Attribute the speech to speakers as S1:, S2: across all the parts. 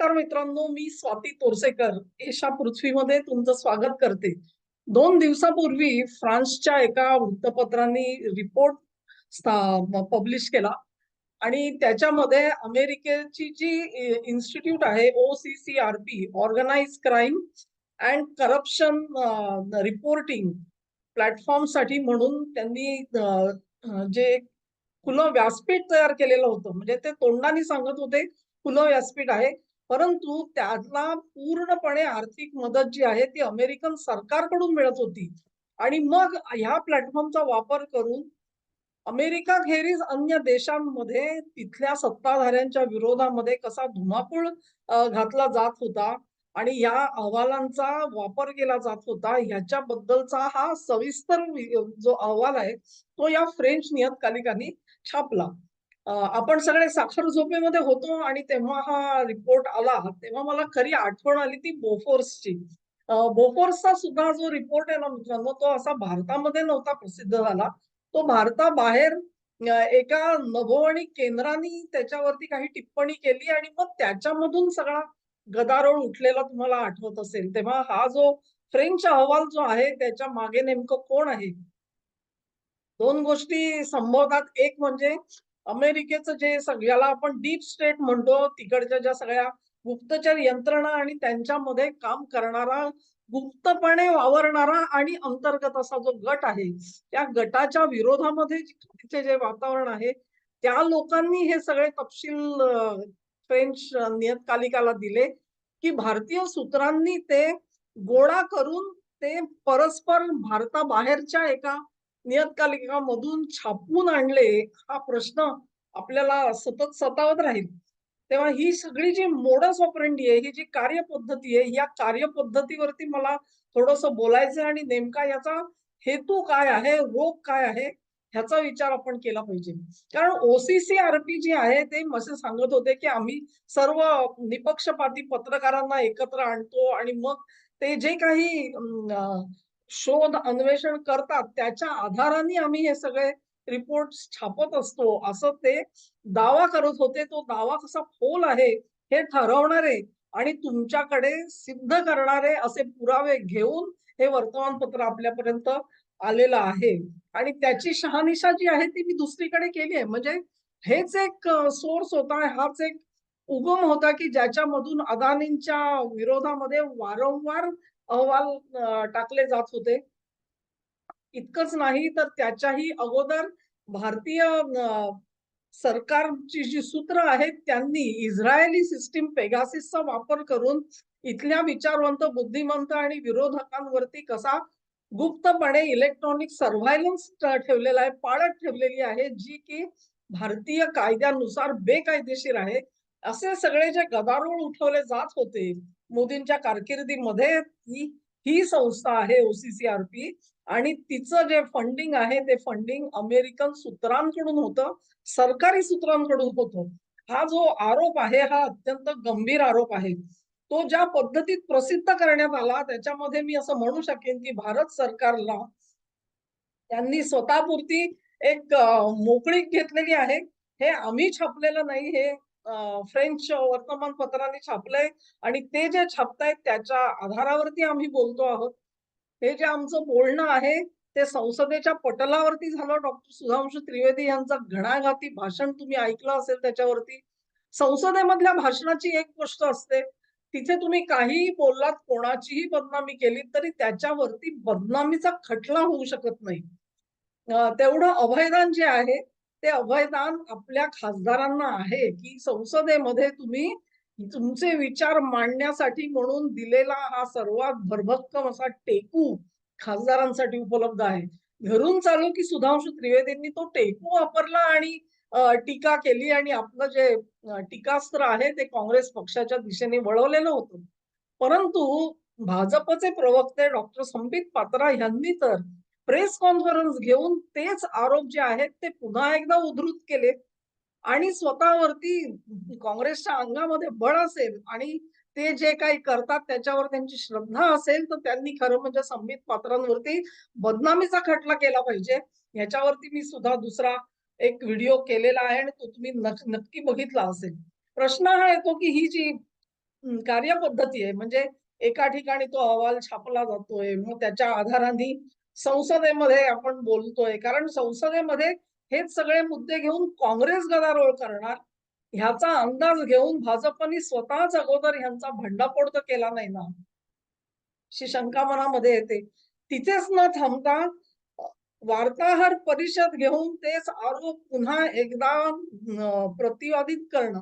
S1: नमस्कार मित्रांनो मी स्वाती तोरसेकर. एशा पृथ्वीमध्ये तुमचं स्वागत करते. दोन दिवसापूर्वी फ्रान्सच्या एका वृत्तपत्रांनी रिपोर्ट पब्लिश केला. आणि त्याच्यामध्ये अमेरिकेची जी इन्स्टिट्यूट आहे O C C R P organise crime and corruption reporting प्लॅटफॉर्मसाठी म्हणून त्यांनी जे खुलं व्यासपीठ तयार केलेलं होतं म्हणजे ते तोंडाने सांगत होते खुलं व्यासपीठ आहे. परंतु त्याला पूर्णपणे आर्थिक मदत जी आहे ती अमेरिकन सरकारकडून मिळत होती. आणि मग ह्या प्लॅटफॉर्मचा वापर करून अमेरिका खेरीज अन्य देशांमध्ये तिथल्या सत्ताधाऱ्यांच्या विरोधामध्ये कसा धुमाकूळ घातला जात होता आणि या अहवालांचा वापर केला जात होता ह्याच्याबद्दलचा हा सविस्तर जो अहवाल आहे तो या फ्रेंच नियतकालिकांनी छापला. आपण सगळे साखर झोपेमध्ये होतो आणि तेव्हा हा रिपोर्ट आला तेव्हा मला खरी आठवण आली ती बोफोर्सची. बोफोर्सचा सुद्धा जो रिपोर्ट आहे ना मित्रांनो तो असा भारतामध्ये नव्हता प्रसिद्ध झाला. तो भारताबाहेर एका नभोवाणी केंद्राने त्याच्यावरती काही टिप्पणी केली आणि मग त्याच्यामधून सगळा गदारोळ उठलेला तुम्हाला आठवत असेल. तेव्हा हा जो फ्रेंच अहवाल जो आहे त्याच्यामागे नेमकं कोण आहे? दोन गोष्टी संभवतात. एक म्हणजे अमेरिकेचं जे सगळ्याला आपण डीप स्टेट म्हणतो तिकडच्या ज्या सगळ्या गुप्तचर यंत्रणा आणि त्यांच्यामध्ये काम करणारा गुप्तपणे वावरणारा आणि अंतर्गत असा जो गट आहे त्या गटाच्या विरोधामध्ये जे जे वातावरण आहे त्या लोकांनी हे सगळे तपशील फ्रेंच नियतकालिकाला दिले की भारतीय सूत्रांनी ते गोळा करून ते परस्पर भारताबाहेरच्या एका नियतकालिकामधून छापून आणले हा प्रश्न आपल्याला सतत सतावत राहील. तेव्हा ही सगळी जी मोडस ऑपरेंडी आहे ही जी कार्यपद्धती आहे या कार्यपद्धतीवरती मला थोडस बोलायचं आणि नेमका याचा हेतू काय आहे रोग काय आहे ह्याचा विचार आपण केला पाहिजे. कारण ओसीसी आरपी जी आहे ते असे सांगत होते की आम्ही सर्व निपक्षपाती पत्रकारांना एकत्र आणतो आणि मग ते जे काही शोध अन्वेषण करतात त्याच्या आधाराने आम्ही हे सगळे रिपोर्ट छापत असतो. असं ते दावा करत होते. तो दावा कसा फोल आहे हे ठरवणारे आणि तुमच्याकडे सिद्ध करणारे असे पुरावे घेऊन हे वर्तमानपत्र आपल्यापर्यंत आलेलं आहे. आणि त्याची शहानिशा जी आहे ती मी दुसरीकडे केली आहे. म्हणजे हेच एक सोर्स होता. हाच एक उगम होता की ज्याच्यामधून अदानींच्या विरोधामध्ये वारंवार अहवाल टाकले जात होते. इतकंच नाही तर त्याच्याही अगोदर भारतीय सरकारची जी सूत्र आहेत त्यांनी इस्रायली सिस्टीम पेगासिसचा वापर करून इथल्या विचारवंत बुद्धिमंत आणि विरोधकांवरती कसा गुप्तपणे इलेक्ट्रॉनिक सर्व्हायलन्स ठेवलेला आहे पाळत ठेवलेली आहे जी की भारतीय कायद्यानुसार बेकायदेशीर आहे असे सगळे जे गदारोळ उठवले जात होते मोदींच्या कारकिर्दीमध्ये ही ही संस्था आहे ओसीसीआरपी आणि तिचं जे फंडिंग आहे ते फंडिंग अमेरिकन सूत्रांकडून होतं सरकारी सूत्रांकडून होतं. हा जो आरोप आहे हा अत्यंत गंभीर आरोप आहे. तो ज्या पद्धतीत प्रसिद्ध करण्यात आला त्याच्यामध्ये मी असं म्हणू शकेन की भारत सरकारला त्यांनी स्वतःपुरती एक मोकळीक घेतलेली आहे. हे आम्ही छापलेलं नाही हे फ्रेंच वर्तमानपत्रांनी छापलंय आणि ते जे छापतायत त्याच्या आधारावरती आम्ही बोलतो आहोत. हे जे आमचं बोलणं आहे ते संसदेच्या पटलावरती झालं. डॉक्टर सुधांशु त्रिवेदी यांचं घणाघाती भाषण तुम्ही ऐकलं असेल त्याच्यावरती. संसदेमधल्या भाषणाची एक गोष्ट असते. तिथे तुम्ही काहीही बोललात कोणाचीही बदनामी केली तरी त्याच्यावरती बदनामीचा खटला होऊ शकत नाही. तेवढं अभयदान जे आहे ते अभयदान आपल्या खासदारांना आहे की संसदेमध्ये तुम्ही तुमचे विचार मांडण्यासाठी म्हणून दिलेला हा सर्वात भरभक्कम असा टेकू खासदारांसाठी उपलब्ध आहे. घरून चालू की सुधांशु त्रिवेदींनी तो टेकू वापरला आणि टीका केली आणि आपलं जे टीकास्त्र आहे ते काँग्रेस पक्षाच्या दिशेने वळवलेलं होतं. परंतु भाजपचे प्रवक्ते डॉक्टर संबित पात्रा यांनी तर प्रेस कॉन्फरन्स घेऊन तेच आरोप जे आहेत ते पुन्हा एकदा उद्धृत केले आणि स्वतःवरती काँग्रेसच्या अंगामध्ये बळ असेल आणि ते जे काही करतात त्याच्यावर त्यांची श्रद्धा असेल तर त्यांनी खरं म्हणजे संबित पात्रांवरती बदनामीचा खटला केला पाहिजे. याच्यावरती मी सुद्धा दुसरा एक व्हिडिओ केलेला आहे आणि तो तुम्ही नक्की बघितला असेल. प्रश्न हा येतो की ही जी कार्यपद्धती आहे म्हणजे एका ठिकाणी तो अहवाल छापला जातोय मग त्याच्या आधाराने संसदेमध्ये आपण बोलतोय. कारण संसदेमध्ये हेच सगळे मुद्दे घेऊन काँग्रेस गदारोळ करणार ह्याचा अंदाज घेऊन भाजपनी स्वतःच अगोदर ह्यांचा भंडाफोड तर केला नाही ना. अशी शंका मनामध्ये येते. तिथेच न थांबता वार्ताहर परिषद घेऊन तेच आरोप पुन्हा एकदा प्रतिवादित करणं.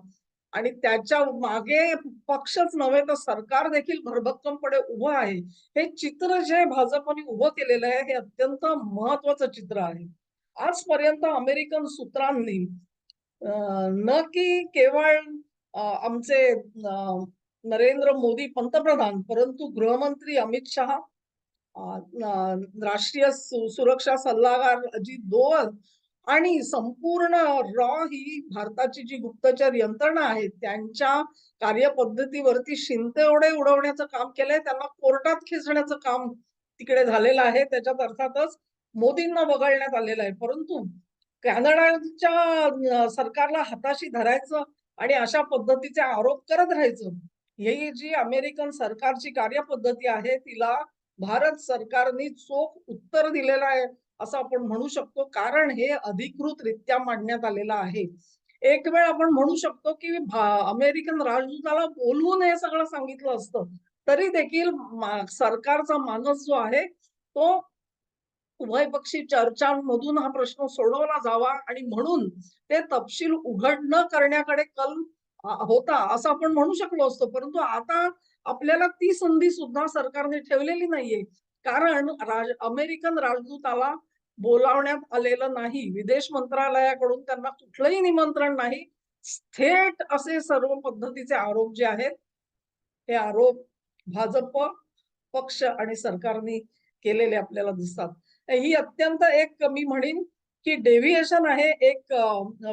S1: आणि त्याच्यामागे पक्षच नव्हे तर सरकार देखील भरभक्कमपणे उभं आहे. हे चित्र जे भाजपने उभं केलेलं आहे हे अत्यंत महत्वाचं चित्र आहे. आजपर्यंत अमेरिकन सूत्रांनी न की केवळ आमचे नरेंद्र मोदी पंतप्रधान परंतु गृहमंत्री अमित शहा राष्ट्रीय सुरक्षा सल्लागार अजित दोवल आणि संपूर्ण रॉ ही भारताची जी गुप्तचर यंत्रणा आहे त्यांच्या कार्यपद्धतीवरती शिंतेवडे उडवण्याचं काम केलंय. त्यांना कोर्टात खेचण्याचं काम तिकडे झालेलं आहे. त्याच्यात अर्थातच मोदींना वगळण्यात आलेलं आहे. परंतु कॅनडाच्या सरकारला हाताशी धरायचं आणि अशा पद्धतीचे आरोप करत राहायचं ही जी अमेरिकन सरकारची कार्यपद्धती आहे तिला भारत सरकारने चोख उत्तर दिलेलं आहे. असं आपण म्हणू शकतो. कारण हे अधिकृतरित्या मांडण्यात आलेलं आहे. एक वेळ आपण म्हणू शकतो की अमेरिकन राजदूताला बोलवून हे सगळं सांगितलं असतं. तरी देखील मा- सरकारचा मानस जो आहे तो उभयपक्षी चर्चांमधून हा प्रश्न सोडवला जावा आणि म्हणून ते तपशील उघड न करण्याकडे कल होता असं आपण म्हणू शकलो असतो. परंतु आता आपल्याला ती संधी सुद्धा सरकारने ठेवलेली नाहीये. कारण राज अमेरिकन राजदूताला बोलावण्यात आलेलं नाही. विदेश मंत्रालयाकडून त्यांना कुठलंही निमंत्रण नाही. थेट असे सर्व पद्धतीचे आरोप जे आहेत हे आरोप भाजप पक्ष आणि सरकारने केलेले आपल्याला दिसतात. ही अत्यंत एक मी म्हणेन की डेव्हिएशन आहे एक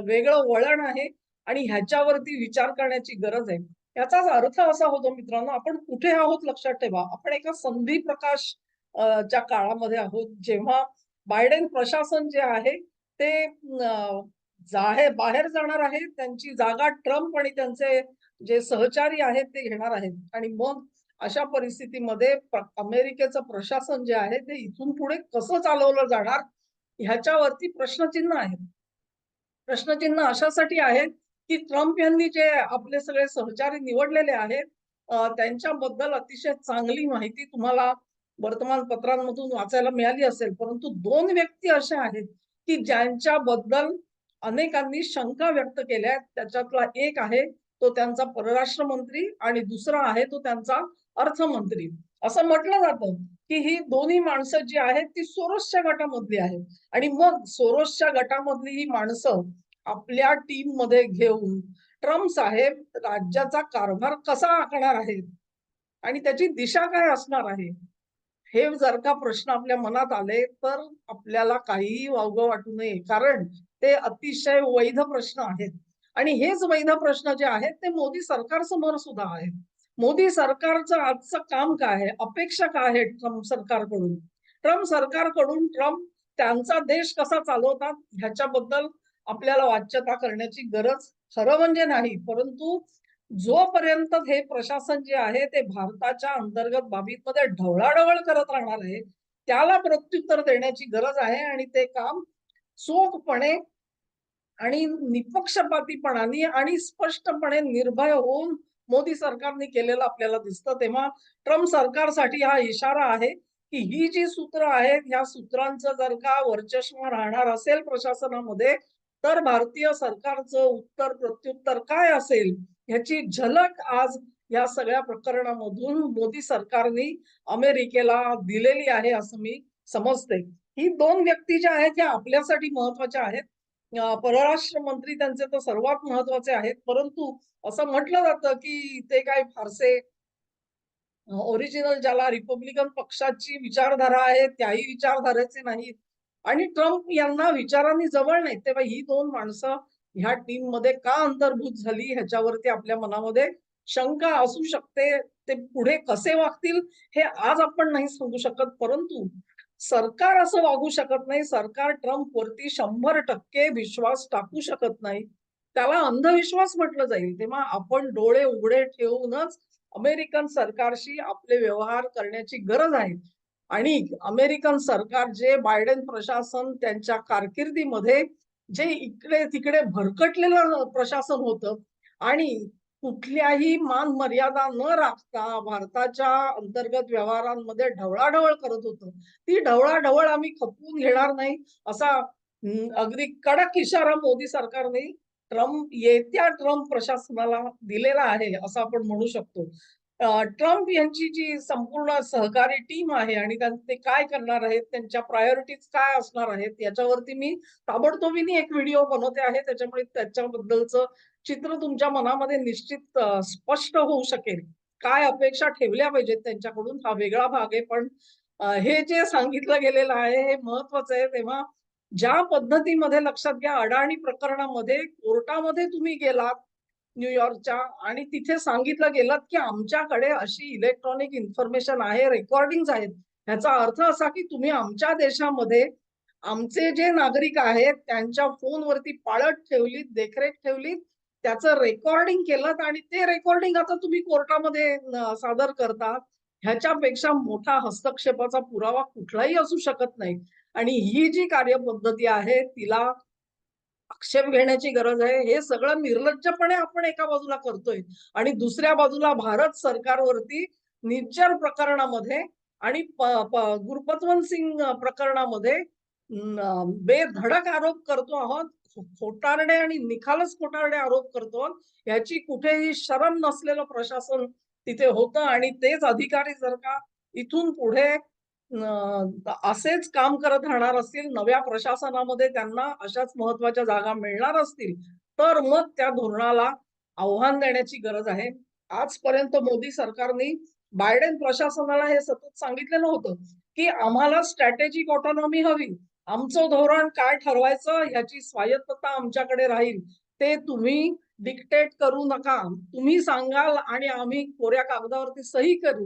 S1: वेगळं वळण आहे आणि ह्याच्यावरती विचार करण्याची गरज आहे. याचाच अर्थ असा होतो मित्रांनो आपण कुठे आहोत लक्षात ठेवा. आपण एका संधी प्रकाश च्या काळामध्ये आहोत. जेव्हा बायडेन प्रशासन जे आहे ते जाहे बाहेर जाणार आहे. त्यांची जागा ट्रम्प आणि त्यांचे जे सहचारी आहेत ते घेणार आहेत. आणि मग अशा परिस्थितीमध्ये अमेरिकेचं प्रशासन जे आहे ते इथून पुढे कसं चालवलं जाणार ह्याच्यावरती प्रश्नचिन्ह आहे प्रश्नचिन्ह अशासाठी आहे की ट्रम्प यांनी जे आपले सगळे सहचारी निवडलेले आहेत त्यांच्याबद्दल अतिशय चांगली माहिती तुम्हाला वर्तमानपत्रांमधून वाचायला मिळाली असेल परंतु दोन व्यक्ती अशा आहेत की ज्यांच्याबद्दल अनेकांनी शंका व्यक्त केल्या. आहेत त्याच्यातला एक आहे तो त्यांचा परराष्ट्र मंत्री आणि दुसरा आहे तो त्यांचा अर्थमंत्री. असं म्हटलं जातं की ही दोन्ही माणसं जी आहेत ती सोरोसच्या गटामधली आहेत. आणि मग सोरोसच्या गटामधली ही माणसं आपल्या टीममध्ये घेऊन ट्रम्प साहेब राज्याचा कारभार कसा आखणार आहेत? आणि त्याची दिशा काय असणार आहे? हे जर का प्रश्न आपल्या मनात आले तर आपल्याला काहीही वावगं वाटू नये. कारण ते अतिशय वैध प्रश्न आहेत. आणि हेच वैध प्रश्न जे आहेत ते मोदी सरकार समोर सुद्धा आहेत. मोदी सरकारचं आजचं काम काय आहे? अपेक्षा काय आहे ट्रम्प सरकारकडून? ट्रम्प सरकारकडून ट्रम्प त्यांचा देश कसा चालवतात ह्याच्याबद्दल आपल्याला वाच्यता करण्याची गरज खरं म्हणजे नाही परंतु जोपर्यंत हे प्रशासन जे आहे ते भारताच्या अंतर्गत बाबींमध्ये ढवळाढवळ करत राहणार आहे त्याला प्रत्युत्तर देण्याची गरज आहे आणि ते काम चोखपणे आणि निपक्षपातीपणाने आणि स्पष्टपणे निर्भय होऊन मोदी सरकारने केलेलं आपल्याला दिसतं. तेव्हा ट्रम्प सरकारसाठी हा इशारा आहे की ही जी सूत्र आहेत ह्या सूत्रांचं जर का वर्चस्व राहणार असेल प्रशासनामध्ये तर भारतीय सरकारचं उत्तर प्रत्युत्तर काय असेल ह्याची झलक आज या सगळ्या प्रकरणामधून मोदी सरकारने अमेरिकेला दिलेली आहे असं मी समजते. ही दोन व्यक्ती ज्या आहेत ह्या आपल्यासाठी महत्त्वाच्या आहेत. परराष्ट्र मंत्री त्यांचे तर सर्वात महत्त्वाचे आहेत. परंतु असं म्हटलं जातं की ते काय फारसे ओरिजिनल ज्याला रिपब्लिकन पक्षाची विचारधारा आहे त्याही विचारधारेचे नाहीत. आणि ट्रम्प यांना विचारांनी जवळ नाहीत तेव्हा ही दोन माणसं ह्या टीममध्ये का अंतर्भूत झाली ह्याच्यावरती आपल्या मनामध्ये शंका असू शकते ते पुढे कसे वागतील हे आज आपण नाही सांगू शकत. परंतु सरकार असं वागू शकत नाही सरकार ट्रम्प वरती शंभर टक्के विश्वास टाकू शकत नाही. त्याला अंधविश्वास म्हटलं जाईल. तेव्हा आपण डोळे उघडे ठेवूनच अमेरिकन सरकारशी आपले व्यवहार करण्याची गरज आहे. आणि अमेरिकन सरकार जे बायडेन प्रशासन त्यांच्या कारकिर्दीमध्ये जे इकडे तिकडे भरकटलेलं प्रशासन होतं आणि कुठल्याही मान मर्यादा न राखता भारताच्या अंतर्गत व्यवहारांमध्ये ढवळाढवळ करत होतं. ती ढवळाढवळ आम्ही खपवून घेणार नाही असा अगदी कडक इशारा मोदी सरकारने ट्रम्प येत्या ट्रम्प प्रशासनाला दिलेला आहे असं आपण म्हणू शकतो. ट्रम्प यांची जी संपूर्ण सहकारी टीम आहे आणि ते काय करणार आहेत त्यांच्या प्रायोरिटीज काय असणार आहेत याच्यावरती मी ताबडतोबीने एक व्हिडिओ बनवते आहे. त्याच्यामुळे त्याच्याबद्दलचं चित्र तुमच्या मनामध्ये निश्चित स्पष्ट होऊ शकेल. काय अपेक्षा ठेवल्या पाहिजेत त्यांच्याकडून हा वेगळा भाग आहे. पण हे जे सांगितलं गेलेलं आहे हे महत्वाचं आहे. तेव्हा ज्या पद्धतीमध्ये लक्षात घ्या अडाणी प्रकरणामध्ये कोर्टामध्ये तुम्ही गेलात न्यूयॉर्कच्या आणि तिथे सांगितलं गेलं की आमच्याकडे अशी इलेक्ट्रॉनिक इन्फॉर्मेशन आहे रेकॉर्डिंग आहेत. ह्याचा अर्थ असा की तुम्ही आमच्या देशामध्ये आमचे जे नागरिक आहेत त्यांच्या फोनवरती पाळत ठेवलीत देखरेख ठेवलीत त्याचं रेकॉर्डिंग केलं आणि ते रेकॉर्डिंग आता तुम्ही कोर्टामध्ये सादर करता. ह्याच्यापेक्षा मोठा हस्तक्षेपाचा पुरावा कुठलाही असू शकत नाही. आणि ही जी कार्यपद्धती आहे तिला आक्षेप घेण्याची गरज आहे. हे सगळं निर्लज्जपणे आपण एका बाजूला करतोय आणि दुसऱ्या बाजूला भारत सरकारवरती निर्जर प्रकरणामध्ये आणि प- गुरपतवंत सिंग प्रकरणामध्ये बेधडक आरोप करतो आहोत. खोटारडे आणि निखालच खोटारडे आरोप करतो आहोत. याची कुठेही शरम नसलेलं प्रशासन तिथे होतं आणि तेच अधिकारी जर का इथून पुढे असेच काम करत राहणार असतील नव्या प्रशासनामध्ये त्यांना अशाच महत्त्वाच्या जागा मिळणार असतील तर मग त्या धोरणाला आव्हान देण्याची गरज आहे. आजपर्यंत मोदी सरकारने बायडेन प्रशासनाला हे सतत सांगितलेलं होतं की आम्हाला स्ट्रॅटेजिक ऑटोनॉमी हवी. आमचं धोरण काय ठरवायचं याची स्वायत्तता आमच्याकडे राहील. ते तुम्ही डिक्टेट करू नका. तुम्ही सांगाल आणि आम्ही कोऱ्या कागदावरती सही करू.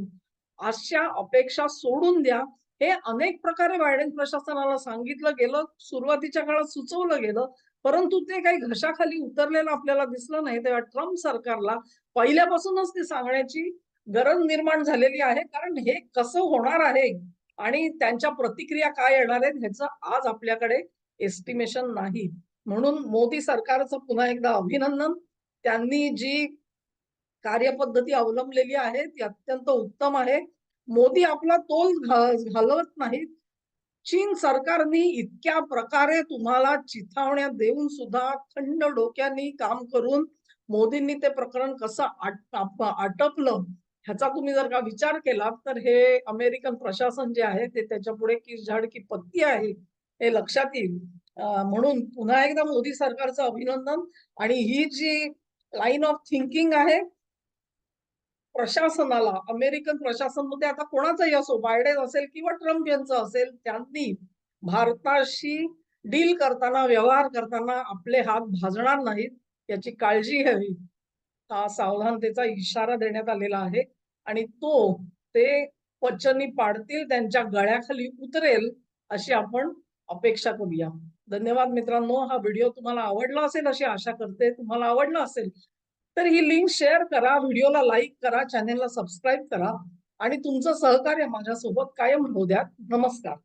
S1: अशा अपेक्षा सोडून द्या. हे अनेक प्रकारे बायडेन प्रशासनाला सांगितलं गेलं सुरुवातीच्या काळात सुचवलं गेलं परंतु ते काही घशाखाली उतरलेलं आपल्याला दिसलं नाही. तेव्हा ट्रम्प सरकारला पहिल्यापासूनच ते सांगण्याची गरज निर्माण झालेली आहे. कारण हे कसं होणार आहे आणि त्यांच्या प्रतिक्रिया काय येणार आहेत ह्याचं आज आपल्याकडे एस्टिमेशन नाही. म्हणून मोदी सरकारचं पुन्हा एकदा अभिनंदन. त्यांनी जी कार्यपद्धती अवलंबलेली आहे ती अत्यंत उत्तम आहे मोदी आपला तोल घालवत नाहीत. चीन सरकारने इतक्या प्रकारे तुम्हाला चिथावण्या देऊन सुद्धा थंड डोक्याने काम करून मोदींनी ते प्रकरण कसं आटपलं ह्याचा तुम्ही जर का विचार केला तर हे अमेरिकन प्रशासन जे आहे ते त्याच्या पुढे की झाड की पत्ती आहे हे लक्षात येईल. म्हणून पुन्हा एकदा मोदी सरकारचं अभिनंदन. आणि ही जी लाईन ऑफ थिंकिंग आहे प्रशासनाला अमेरिकन प्रशासनमध्ये आता कोणाचाही असो बायडेन असेल किंवा ट्रम्प यांचं असेल त्यांनी भारताशी डील करताना व्यवहार करताना आपले हात भाजणार नाहीत याची काळजी घ्यावी. हा सावधानतेचा इशारा देण्यात आलेला आहे आणि तो ते पचनी पाडतील त्यांच्या गळ्याखाली उतरेल अशी आपण अपेक्षा करूया. धन्यवाद मित्रांनो हा व्हिडिओ तुम्हाला आवडला असेल अशी आशा करते. तुम्हाला आवडला असेल तर ही लिंक शेअर करा व्हिडिओला लाईक करा चॅनेलला सबस्क्राईब करा. आणि तुमचं सहकार्य माझ्यासोबत कायम होऊ द्या नमस्कार.